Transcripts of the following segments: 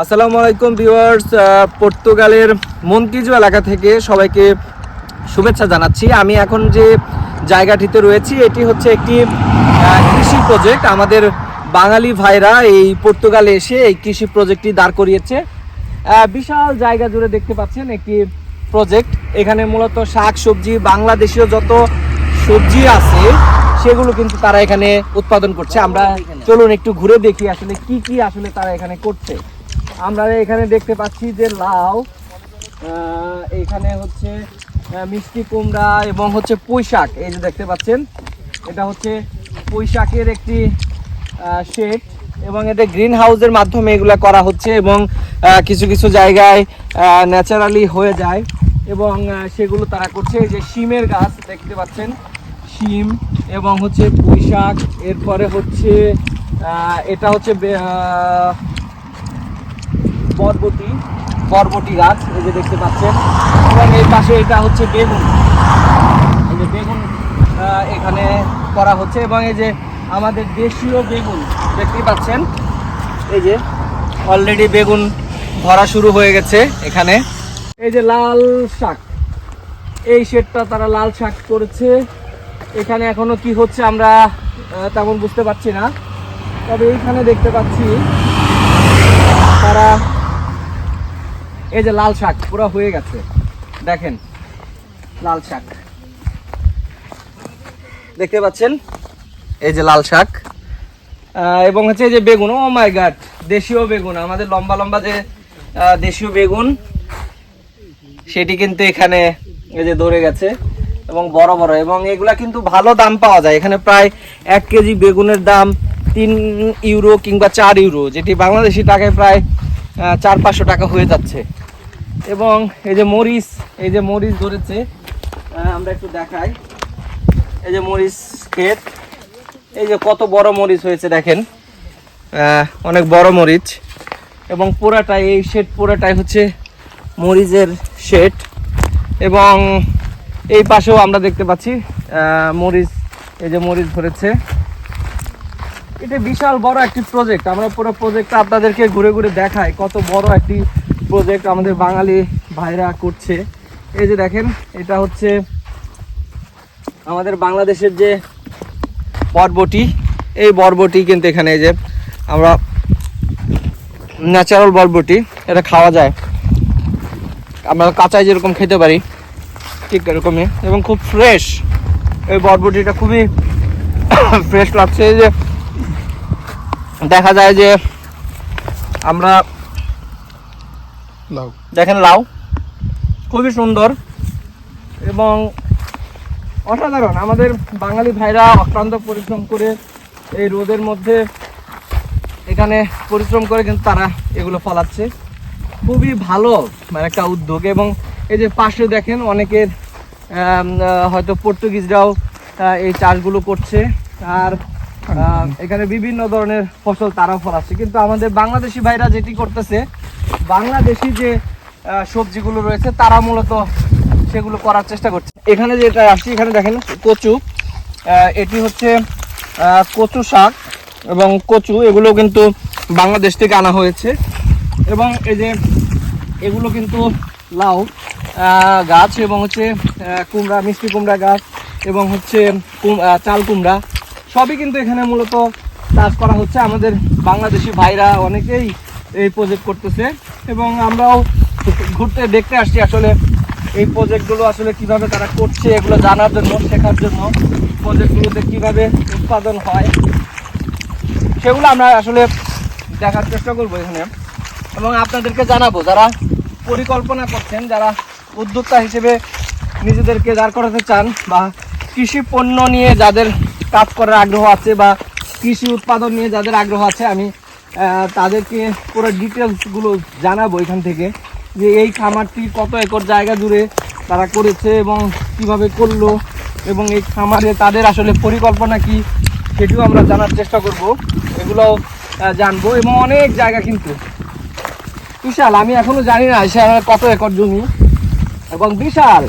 আসসালামু আলাইকুম ভিউয়ার্স পর্তুগালের মন্তিজু এলাকা থেকে সবাইকে শুভেচ্ছা জানাচ্ছি। আমি এখন যে জায়গাটিতে রয়েছি, এটি হচ্ছে একটি কৃষি প্রজেক্ট আমাদের বাঙালি ভাইরা এই পর্তুগালে এসে এই কৃষি প্রজেক্টটি দাঁড় করিয়েছে। বিশাল জায়গা জুড়ে দেখতে পাচ্ছেন একটি প্রজেক্ট এখানে মূলত শাক, সবজি, বাংলাদেশীয় যত সবজি আছে সেগুলো কিন্তু তারা এখানে উৎপাদন করছে। আমরা চলুন একটু ঘুরে দেখি আসলে কি কি আসলে তারা এখানে করছে। আমরা এখানে দেখতে পাচ্ছি যে লাউ এখানে হচ্ছে মিষ্টি কুমড়া এবং হচ্ছে পুঁই শাক এই যে দেখতে পাচ্ছেন, এটা হচ্ছে পুঁই শাকের একটি শেড এবং এটা গ্রিন হাউসের মাধ্যমে এগুলা করা হচ্ছে এবং কিছু কিছু জায়গায় ন্যাচারালি হয়ে যায় এবং সেগুলো তারা করছে। এই যে শিমের গাছ দেখতে পাচ্ছেন শিম এবং হচ্ছে পুঁই শাক, এরপরে হচ্ছে এটা হচ্ছে বরবটি বরবটি গাছ, এই যে দেখতে পাচ্ছেন। এবং এই পাশে এটা হচ্ছে বেগুন। এই যে বেগুন এখানে করা হচ্ছে। এবং এই যে আমাদের দেশীয় বেগুন, দেখতেই পাচ্ছেন? এই যে অলরেডি বেগুন ভরা শুরু হয়ে গেছে এখানে। এই যে লাল শাক। এই শেডটা তারা লাল শাক করেছে। এখানে এখনও কি হচ্ছে আমরা তেমন বুঝতে পারছি না। তবে এইখানে দেখতে পাচ্ছি তারা এই যে লাল শাক, পুরো হয়ে গেছে। দেখেন, লাল শাক। দেখতে পাচ্ছেন? এই যে লাল শাক। এবং হচ্ছে এই যে বেগুন ও মাই গাড দেশীয় বেগুন, আমাদের লম্বা লম্বা যে দেশীয় বেগুন, সেটি কিন্তু এখানে এই যে ধরে গেছে। এবং বড় বড়, এবং এগুলা কিন্তু ভালো দাম পাওয়া যায়। এখানে প্রায় এক কেজি বেগুনের দাম তিন ইউরো কিংবা চার ইউরো, যেটি বাংলাদেশি টাকায় প্রায় চার পাঁচশো টাকা হয়ে যাচ্ছে। এবং এই যে মরিচ, এই যে মরিচ ধরেছে আমরা একটু দেখাই। এই যে মরিচ ক্ষেত, এই যে কত বড় মরিচ হয়েছে দেখেন। অনেক বড় মরিচ। এবং পুরাটাই, এই শেড পুরাটাই হচ্ছে মরিচের শেড। এবং এই পাশেও আমরা দেখতে পাচ্ছি মরিচ, এই যে মরিচ ধরেছে। এটা বিশাল বড় একটি প্রজেক্ট আমরা পুরো প্রজেক্টটা আপনাদেরকে ঘুরে ঘুরে দেখাই কত বড় একটি প্রজেক্ট আমাদের বাঙালি ভাইরা করছে। এই যে দেখেন, এটা হচ্ছে আমাদের বাংলাদেশের যে বরবটি। এই বরবটি কিন্তু এখানে এই যে আমরা ন্যাচারাল বরবটি, এটা খাওয়া যায়। আমরা কাঁচায় যেরকম খেতে পারি ঠিক এরকমই। এবং খুব ফ্রেশ এই বরবটিটা খুবই ফ্রেশ লাগছে। যে দেখা যায় যে আমরা লাউ। দেখেন লাউ। খুবই সুন্দর। এবং অসাধারণ। আমাদের বাঙালি ভাইরা অক্লান্ত পরিশ্রম করে এই রোদের মধ্যে এখানে পরিশ্রম করে কিন্তু তারা এগুলো ফলাচ্ছে। খুবই ভালো মানে একটা উদ্যোগ এবং এই যে পাশে দেখেন অনেকের হয়তো পর্তুগিজরাও এই চাষগুলো করছে। আর এখানে বিভিন্ন ধরনের ফসল তারাও ফলাচ্ছে। কিন্তু আমাদের বাংলাদেশি ভাইরা যেটি করতেছে, বাংলাদেশি যে সবজিগুলো রয়েছে, তারা মূলত সেগুলো করার চেষ্টা করছে। এখানে যেটা আসছি, এখানে দেখেন কচু। এটি হচ্ছে কচু শাক এবং কচু, এগুলো কিন্তু বাংলাদেশ থেকে আনা হয়েছে। এবং এই যে, এগুলো কিন্তু লাউ। গাছ এবং হচ্ছে কুমড়া, মিষ্টি কুমড়া গাছ এবং হচ্ছে চাল কুমড়া। সবই কিন্তু এখানে মূলত চাষ করা হচ্ছে। আমাদের বাংলাদেশি ভাইরা অনেকেই এই প্রজেক্ট করতেছে এবং আমরাও ঘুরতে দেখতে আসছি আসলে এই প্রজেক্টগুলো আসলে কীভাবে তারা করছে, এগুলো জানার জন্য, শেখার জন্য প্রজেক্টগুলোতে কীভাবে উৎপাদন হয়, সেগুলো আমরা আসলে দেখার চেষ্টা করব এখানে। এবং আপনাদেরকে জানাব, যারা পরিকল্পনা করছেন, যারা উদ্যোক্তা হিসেবে নিজেদেরকে দাঁড় করাতে চান বা কৃষি পণ্য নিয়ে যাদের কাজ করার আগ্রহ আছে বা কৃষি উৎপাদন নিয়ে যাদের আগ্রহ আছে আমি তাদেরকে পুরো ডিটেলসগুলো জানাব এখান থেকে যে এই খামারটি কত একর জায়গা জুড়ে তারা করেছে এবং কীভাবে করল এবং এই খামারে তাদের আসলে পরিকল্পনা কি সেটিও আমরা জানার চেষ্টা করব। এগুলো আহ, জানব এবং অনেক জায়গা কিন্তু। বিশাল আমি এখনও জানি না সে কত একর জমি। এবং বিশাল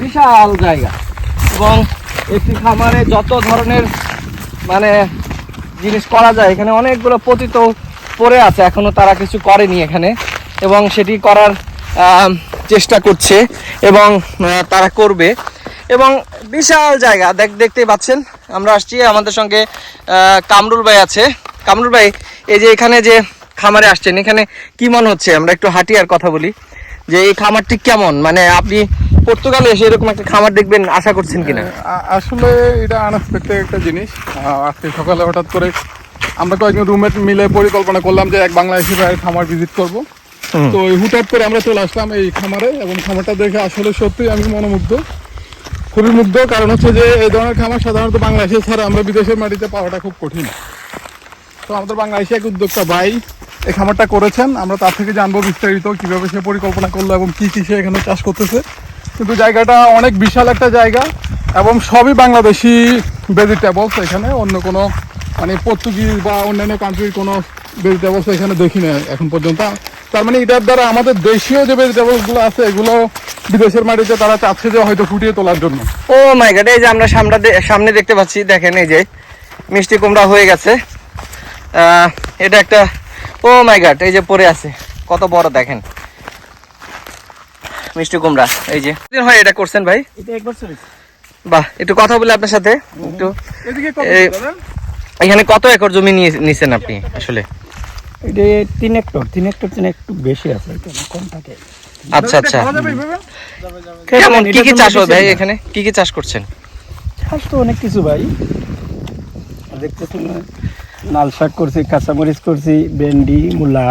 বিশাল জায়গা। এবং একটি খামারে যত ধরনের মানে জিনিস করা যায়, এখানে অনেকগুলো পতিত পড়ে আছে, এখনও তারা কিছু করেনি এখানে। এবং সেটি করার চেষ্টা করছে এবং তারা করবে। এবং বিশাল জায়গা, দেখ, দেখতেই পাচ্ছেন, আমরা আসছি, আমাদের সঙ্গে কামরুল ভাই আছে। কামরুল ভাই, এই যে এখানে যে খামারে আসছেন, এখানে কি মনে হচ্ছে? আমরা একটু হাঁটি আর কথা বলি। যে এই খামারটি কেমন? মানে আপনি পর্তুগালে এসে এরকম একটা খামার দেখবেন আশা করছেন কিনা? আসলে এটা আনএক্সপেক্টেড একটা জিনিস। আজকে সকালে হঠাৎ করে আমরা কয়েকজন রুমমেট মিলে পরিকল্পনা করলাম যে এক বাংলাদেশি ভাইয়ের খামার ভিজিট করব। তো এই হুটহাট করে আমরা চলে আসলাম এই খামারে এবং খামারটা দেখে আসলে সত্যি আমি মনোমুগ্ধ। খুবই মুগ্ধ কারণ হচ্ছে যে এই ধরনের খামার সাধারণত বাংলাদেশে ছাড়া আমরা বিদেশের মাটিতে পাওয়াটা খুব কঠিন। তো আমাদের বাংলাদেশে এক উদ্যোক্তা ভাই এই খামারটা করেছেন। আমরা তার থেকে জানব বিস্তারিত কীভাবে সে পরিকল্পনা করল এবং কী কী সে এখানে চাষ করতেছে। কিন্তু জায়গাটা অনেক বিশাল একটা জায়গা এবং সবই বাংলাদেশি ভেজিটেবলস এখানে। অন্য কোনো মানে পর্তুগিজ বা অন্যান্য কান্ট্রির কোনো ভেজিটেবলস এখানে দেখি না এখন পর্যন্ত। তার মানে এটার দ্বারা আমাদের দেশীয় যে ভেজিটেবলসগুলো আছে, এগুলো বিদেশের মাটিতে তারা চাচ্ছে যে হয়তো ফুটিয়ে তোলার জন্য। ও মাই এই যে আমরা সামনে সামনে দেখতে পাচ্ছি, দেখেন এই যে মিষ্টি কুমড়া হয়ে গেছে। এটা একটা ও মাই গড এই যে পরে আছে। কত বড় দেখেন। মিষ্টি কুমড়া এই যে। দিন হয় এটা করছেন ভাই? এটা এক বছর বাহ একটু কথা বলে আপনার সাথে। একটু এখানে কত একর জমি নিয়ে নিছেন আপনি আসলে? এটা তিন হেক্টর তিন হেক্টর তিন একটু বেশি আছে কম থাকে। আচ্ছা আচ্ছা? কেমন কি কি চাষ হয় ভাই এখানে? কি কি চাষ করছেন? চাষ তো অনেক কিছু ভাই। দেখতেছি না? লাল শাক করছি কাঁচামরিচ করছি ভেন্ডি মূলা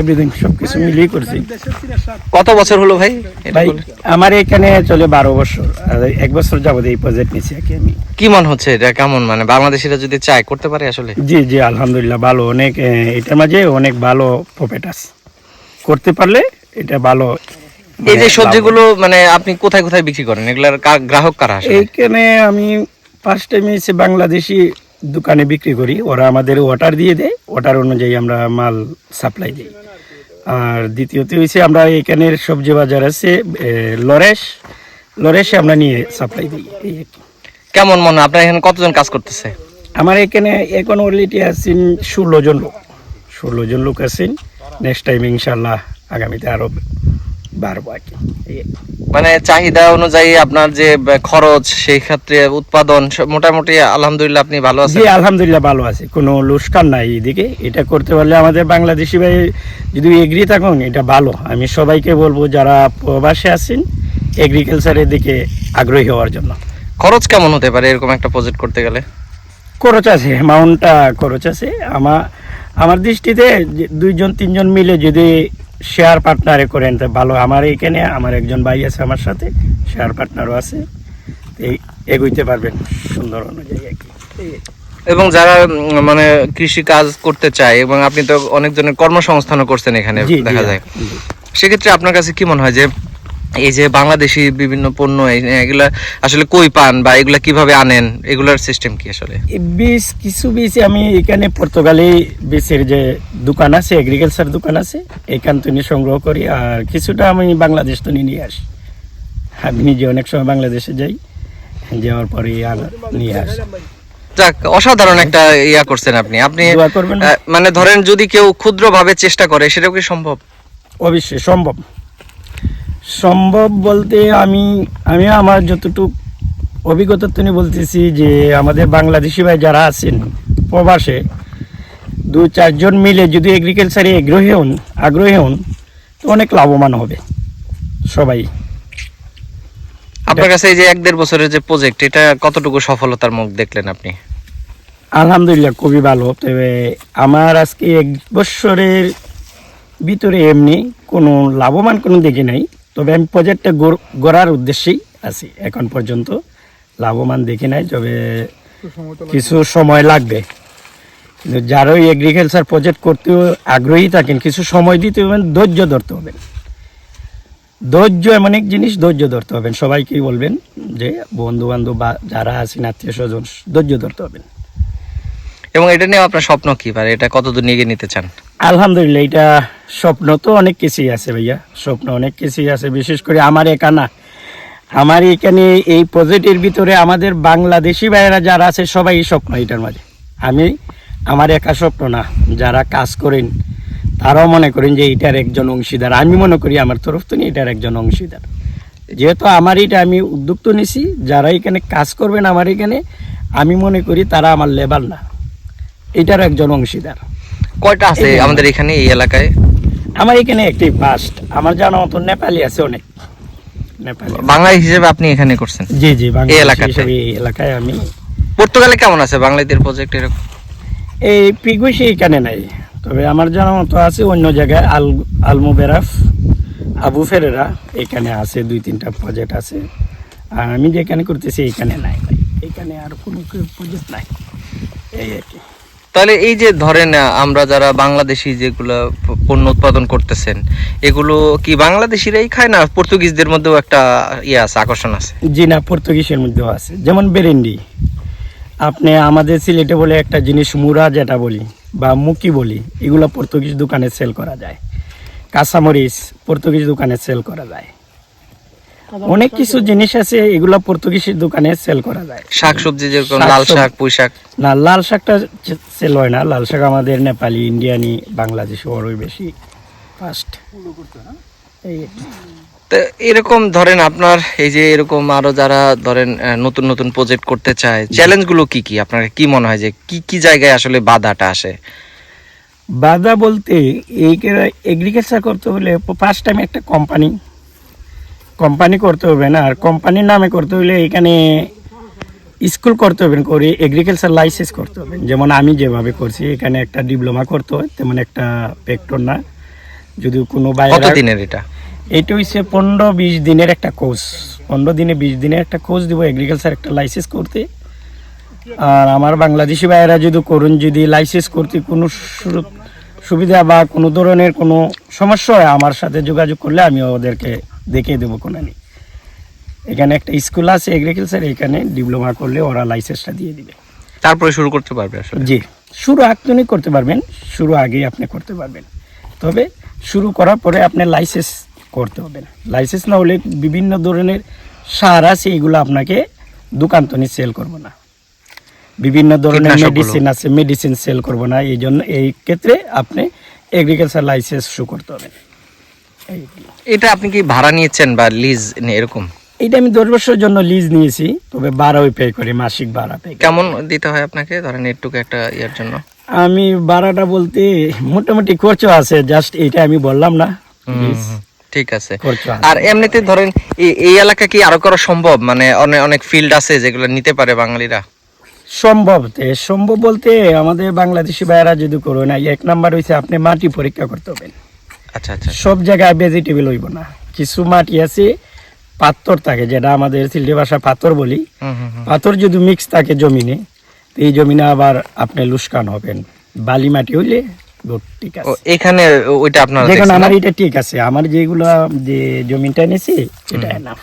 এভরিথিং সব কিছু মিলিয়ে করছি। কত বছর হলো ভাই? ভাই আমার এখানে চলে বারো বছর। এক বছর যাবত এই প্রজেক্ট নিচ্ছি আর কি আমি। কি মন হচ্ছে এটা? কেমন মানে বাংলাদেশিরা যদি চায় করতে পারে আসলে? জি জি আলহামদুলিল্লাহ ভালো। অনেক এটার মাঝে অনেক ভালো প্রফিট আছে। করতে পারলে এটা ভালো। এই যে মানে সবজিগুলো মানে আপনি কোথায় কোথায় বিক্রি করেন? এগুলার গ্রাহক কারা আসে এইখানে আমি ফার্স্ট টাইম এসে বাংলাদেশি দোকানে বিক্রি করি। ওরা আমাদের অর্ডার দিয়ে দেয়। অর্ডার অনুযায়ী আমরা মাল সাপ্লাই দিই। আর দ্বিতীয়ত হয়েছে আমরা এখানের সবজি বাজার আছে লরেশ। লরেশে আমরা নিয়ে সাপ্লাই দিই। এই আর কি। কেমন মনে হয়? আপনার এখানে কতজন কাজ করতেছে? আমার এখানে এখন অলরেডি আছেন ষোলো জন লোক। ষোলো জন লোক আছেন। নেক্সট টাইম ইনশাল্লাহ আগামীতে আরও বাড়বো আর কি। এই আর কি। মানে চাহিদা অনুযায়ী আপনার যে খরচ সেই ক্ষেত্রে উৎপাদন মোটামুটি আলহামদুলিল্লাহ আপনি ভালো আছেন। জি আলহামদুলিল্লাহ ভালো আছে। কোনো লুস্কান নাই এদিকে। এটা করতে পারলে আমাদের বাংলাদেশি ভাই যদি এগ্রি থাকুন এটা ভালো। আমি সবাইকে বলব যারা প্রবাসে আছেন এগ্রিকালচারের দিকে আগ্রহী হওয়ার জন্য। খরচ কেমন হতে পারে এরকম একটা প্রজেক্ট করতে গেলে? খরচ আছে অ্যামাউন্টটা খরচ আছে। আমার আমার দৃষ্টিতে দুইজন তিনজন মিলে যদি শেয়ার পার্টনারে করে নিতে ভালো। আমার এখানে আমার একজন ভাই আছে আমার সাথে শেয়ার পার্টনারও আছে। এই এগোইতে পারবেন সুন্দর অনুযায়ী আর কি। এবং যারা মানে কৃষি কাজ করতে চায় এবং আপনি তো অনেকজনের কর্মসংস্থানও করছেন এখানে দেখা যায়। সেক্ষেত্রে আপনার কাছে কি মনে হয় যে এই যে বাংলাদেশি বিভিন্ন পণ্য এগুলা আসলে কই পান বা এগুলা কীভাবে আনেন? এগুলার সিস্টেম কি আসলে? বীজ কিছু বীজ আমি এখানে পর্তুগালে বীজের যে দোকান আছে এগ্রিকালচার দোকান আছে এখান থেকে সংগ্রহ করি। আর কিছুটা আমি বাংলাদেশ তো নিয়ে আসি। আমি নিজে অনেক সময় বাংলাদেশে যাই যাওয়ার পরে আনা- নিয়ে আসি। যাক অসাধারণ একটা ইয়া করছেন আপনি। আপনি মানে ধরেন যদি কেউ ক্ষুদ্রভাবে চেষ্টা করে সেটাও কি সম্ভব? অবশ্যই সম্ভব। সম্ভব বলতে আমি আমি আমার যতটুকু অভিজ্ঞতা তিনি বলতেছি যে আমাদের বাংলাদেশি ভাই যারা আছেন প্রবাসে দু চারজন মিলে যদি এগ্রিকালচারে আগ্রহী হন আগ্রহী হন তো অনেক লাভবান হবে সবাই। আপনার কাছে এই যে এক দেড় বছরের যে প্রজেক্ট এটা কতটুকু সফলতার মুখ দেখলেন আপনি? আলহামদুলিল্লাহ খুবই ভালো। তবে আমার আজকে এক বছরের ভিতরে এমনি কোনো লাভবান কোনো দেখি নাই। তবে আমি প্রজেক্টটা গড়ার উদ্দেশ্যেই আছি। এখন পর্যন্ত লাভবান দেখি নাই, তবে কিছু সময় লাগবে। কিন্তু যারা ওই এগ্রিকালচার প্রজেক্ট করতেও আগ্রহী থাকেন, কিছু সময় দিতে হবে ধৈর্য ধরতে হবে ধৈর্য এমন এক জিনিস, ধৈর্য ধরতে হবেন। সবাইকেই বলবেন যে বন্ধু বান্ধব বা যারা আছেন আত্মীয় স্বজন ধৈর্য ধরতে হবেন। এবং এটা নিয়ে আপনার স্বপ্ন কি? মানে এটা কতদূর নিয়ে নিতে চান? আলহামদুলিল্লাহ এটা স্বপ্ন তো অনেক কিছুই আছে ভাইয়া। স্বপ্ন অনেক কিছুই আছে, বিশেষ করে আমার একা না আমার এখানে এই প্রজেক্টের ভিতরে আমাদের বাংলাদেশি ভাইয়েরা যারা আছে, সবাই স্বপ্ন এটার মাঝে। আমি, আমার একা স্বপ্ন না। যারা কাজ করেন, তারাও মনে করেন যে এটার একজন অংশীদার। আমি মনে করি আমার তরফ থেকে এটার একজন অংশীদার। যেহেতু আমার এটা আমি উদ্যোগ তো নিছি যারা এখানে কাজ করবেন আমার এখানে, আমি মনে করি তারা আমার লেবার না। এটার একজন অংশীদার। কয়টা আছে আমাদের এখানে এই এলাকায়? আমার এখানে একটি ফার্স্ট আমার জানা মতো নেপালি আছে অনেক। নেপালি বাংলা হিসেবে আপনি এখানে করছেন? জি জি এলাকাতে? হিসেবে এই এলাকায় আমি। পর্তুগালে কেমন আছে বাংলাদেশের প্রজেক্ট এরকম? এই পিগুইশি এখানে নাই। তবে আমার জানা মতো আছে অন্য জায়গায় আল আলমোবেরাফ আবু ফেরেরা এখানে আছে দুই তিনটা প্রজেক্ট আছে। আর আমি যেখানে করতেছি এখানে নাই। এখানে আর কোনো প্রজেক্ট নাই। এই আর কি। তাহলে এই যে ধরেন আমরা যারা বাংলাদেশি যেগুলো পণ্য উৎপাদন করতেছেন, এগুলো কি বাংলাদেশিরাই খায় না পর্তুগিজদের মধ্যেও একটা ইয়ে আছে, আকর্ষণ আছে? জি না, পর্তুগিজের মধ্যেও আছে। যেমন বেরেন্ডি। আপনি আমাদের সিলেটে বলে একটা জিনিস মুরা যেটা বলি বা মুকি বলি, এগুলো পর্তুগিজ দোকানে সেল করা যায়। কাঁচামরিচ পর্তুগিজ দোকানে সেল করা যায়। অনেক কিছু জিনিস আছে এগুলো পর্তুগিজের দোকানে সেল করা যায়। শাক সবজি যেরকম লাল শাক পুঁই শাক। না লাল শাকটা সেল হয় না। লাল শাক আমাদের নেপালি ইন্ডিয়ানি বাংলাদেশি ওরই বেশি ফার্স্ট এই তো এরকম ধরেন আপনার এই যে এরকম আরও যারা ধরেন নতুন নতুন প্রজেক্ট করতে চায় চ্যালেঞ্জগুলো কি কি? আপনার কি মনে হয় যে কি কি জায়গায় আসলে বাধাটা আসে? বাধা বলতে এই এগ্রিকালচার করতে হলে ফার্স্ট টাইম একটা কোম্পানি কোম্পানি করতে হবে না আর কোম্পানির নামে করতে হলে এখানে স্কুল করতে হবে করে এগ্রিকালচার লাইসেন্স করতে হবে। যেমন আমি যেভাবে করছি এখানে একটা ডিপ্লোমা করতে হয় তেমন একটা পেক্টর না। যদি কোনো বাইরে দিনের এটা? এইটা হচ্ছে পনেরো বিশ দিনের একটা কোর্স পনেরো দিনে বিশ দিনের একটা কোর্স দিব এগ্রিকালচার একটা লাইসেন্স করতে। আর আমার বাংলাদেশি ভাইয়েরা যদি করুন যদি লাইসেন্স করতে কোনো সুবিধা বা কোনো ধরনের কোনো সমস্যা হয় আমার সাথে যোগাযোগ করলে আমি ওদেরকে দেখিয়ে দেবো কোনো নেই এখানে একটা স্কুল আছে এগ্রিকালচার এখানে ডিপ্লোমা করলে ওরা লাইসেন্সটা দিয়ে দিবে। তারপরে শুরু করতে পারবে আসলে? জি। শুরু আপনি করতে পারবেন শুরু আগেই আপনি করতে পারবেন। তবে শুরু করার পরে আপনার লাইসেন্স করতে হবে। না লাইসেন্স না হলে বিভিন্ন ধরনের সার আছে এগুলো আপনাকে দোকান তো সেল করব না। বিভিন্ন ধরনের মেডিসিন আছে মেডিসিন সেল করব না এই জন্য এই ক্ষেত্রে আপনি এগ্রিকালচার লাইসেন্স শু করতে হবে। এটা আপনি কি ভাড়া নিয়েছেন বা লিজ এরকম? এইটা আমি দশ বছরের জন্য লিজ নিয়েছি তবে বারোই পে করি মাসিক ভাড়া পে কেমন দিতে হয় আপনাকে? ধরেন এটুকু একটা ইয়ার জন্য। আমি ভাড়াটা বলতে মোটামুটি খরচ আছে জাস্ট এটা আমি বললাম না। ঠিক আছে। আর এমনিতে ধরেন এই- এই এলাকা কি আরও করা সম্ভব? মানে অনেক অনেক ফিল্ড আছে যেগুলো নিতে পারে বাঙালিরা। সম্ভব সম্ভব বলতে আমাদের বাংলাদেশি ভাইয়েরা যদি করো না এক নাম্বার হইছে আপনি মাটি পরীক্ষা করতে হবে আচ্ছা আচ্ছা। সব জায়গায় ভেজিটেবল হইব না। কিছু মাটি আছে পাথর থাকে যেটা আমাদের সিলেটি ভাষা পাথর বলি। পাথর যদি মিক্স থাকে জমিনে এই জমিনে আবার আপনি লুস্কান হবেন। বালি মাটি হইলে ঠিক আছে। এখানে ওইটা আপনারা দেখুন আমার এটা ঠিক আছে আমার যেগুলো যে জমিটা এনেছি এটা এনাফ